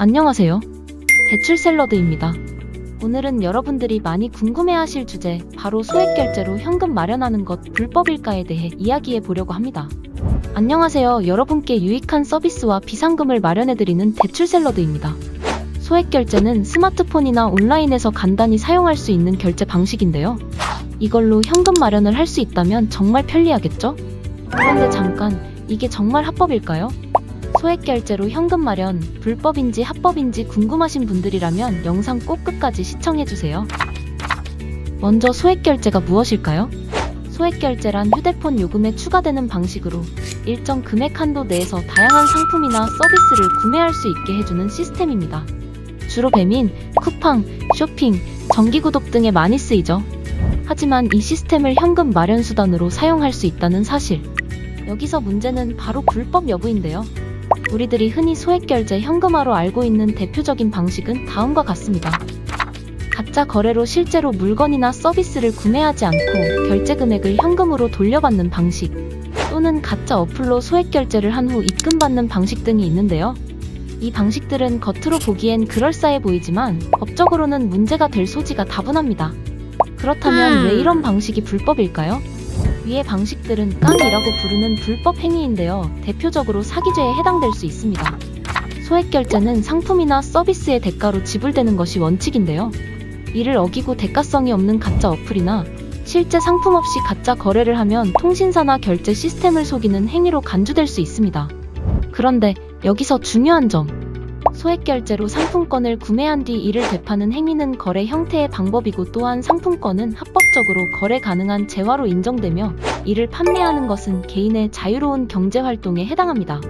안녕하세요. 대출 샐러드입니다. 오늘은 여러분들이 많이 궁금해하실 주제, 바로 소액 결제로 현금 마련하는 것 불법일까에 대해 이야기해 보려고 합니다. 안녕하세요. 여러분께 유익한 서비스와 비상금을 마련해드리는 대출 샐러드입니다. 소액 결제는 스마트폰이나 온라인에서 간단히 사용할 수 있는 결제 방식인데요. 이걸로 현금 마련을 할 수 있다면 정말 편리하겠죠? 그런데 잠깐, 이게 정말 합법일까요? 소액 결제로 현금 마련, 불법인지 합법인지 궁금하신 분들이라면 영상 꼭 끝까지 시청해주세요. 먼저 소액 결제가 무엇일까요? 소액 결제란 휴대폰 요금에 추가되는 방식으로 일정 금액 한도 내에서 다양한 상품이나 서비스를 구매할 수 있게 해주는 시스템입니다. 주로 배민, 쿠팡, 쇼핑, 정기구독 등에 많이 쓰이죠. 하지만 이 시스템을 현금 마련 수단으로 사용할 수 있다는 사실. 여기서 문제는 바로 불법 여부인데요. 우리들이 흔히 소액결제 현금화로 알고 있는 대표적인 방식은 다음과 같습니다. 가짜 거래로 실제로 물건이나 서비스를 구매하지 않고 결제 금액을 현금으로 돌려받는 방식, 또는 가짜 어플로 소액 결제를 한 후 입금받는 방식 등이 있는데요. 이 방식들은 겉으로 보기엔 그럴싸해 보이지만 법적으로는 문제가 될 소지가 다분합니다. 그렇다면 왜 이런 방식이 불법일까요? 위의 방식들은 깡이라고 부르는 불법 행위인데요. 대표적으로 사기죄에 해당될 수 있습니다. 소액 결제는 상품이나 서비스의 대가로 지불되는 것이 원칙인데요. 이를 어기고 대가성이 없는 가짜 어플이나 실제 상품 없이 가짜 거래를 하면 통신사나 결제 시스템을 속이는 행위로 간주될 수 있습니다. 그런데 여기서 중요한 점. 소액 결제로 상품권을 구매한 뒤 이를 되파는 행위는 거래 형태의 방법이고 또한 상품권은 합법적으로 거래 가능한 재화로 인정되며 이를 판매하는 것은 개인의 자유로운 경제 활동에 해당합니다.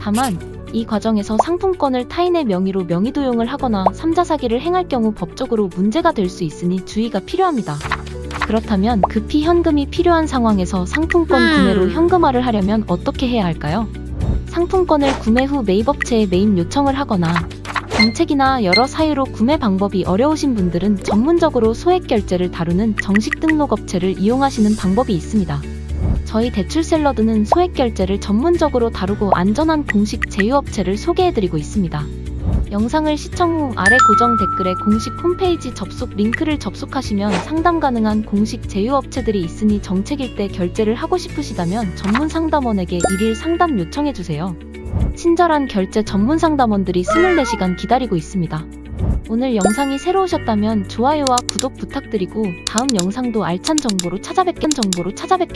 다만 이 과정에서 상품권을 타인의 명의로 명의 도용을 하거나 삼자 사기를 행할 경우 법적으로 문제가 될 수 있으니 주의가 필요합니다. 그렇다면 급히 현금이 필요한 상황에서 상품권 구매로 현금화를 하려면 어떻게 해야 할까요? 상품권을 구매 후 매입업체에 매입 요청을 하거나 정책이나 여러 사유로 구매 방법이 어려우신 분들은 전문적으로 소액 결제를 다루는 정식 등록 업체를 이용하시는 방법이 있습니다. 저희 대출 샐러드는 소액 결제를 전문적으로 다루고 안전한 공식 제휴업체를 소개해드리고 있습니다. 영상을 시청 후 아래 고정 댓글에 공식 홈페이지 접속 링크를 접속하시면 상담 가능한 공식 제휴업체들이 있으니 정책일 때 결제를 하고 싶으시다면 전문 상담원에게 일일 상담 요청해주세요. 친절한 결제 전문 상담원들이 24시간 기다리고 있습니다. 오늘 영상이 새로우셨다면 좋아요와 구독 부탁드리고 다음 영상도 알찬 정보로 찾아뵙겠 정보로 찾아뵙겠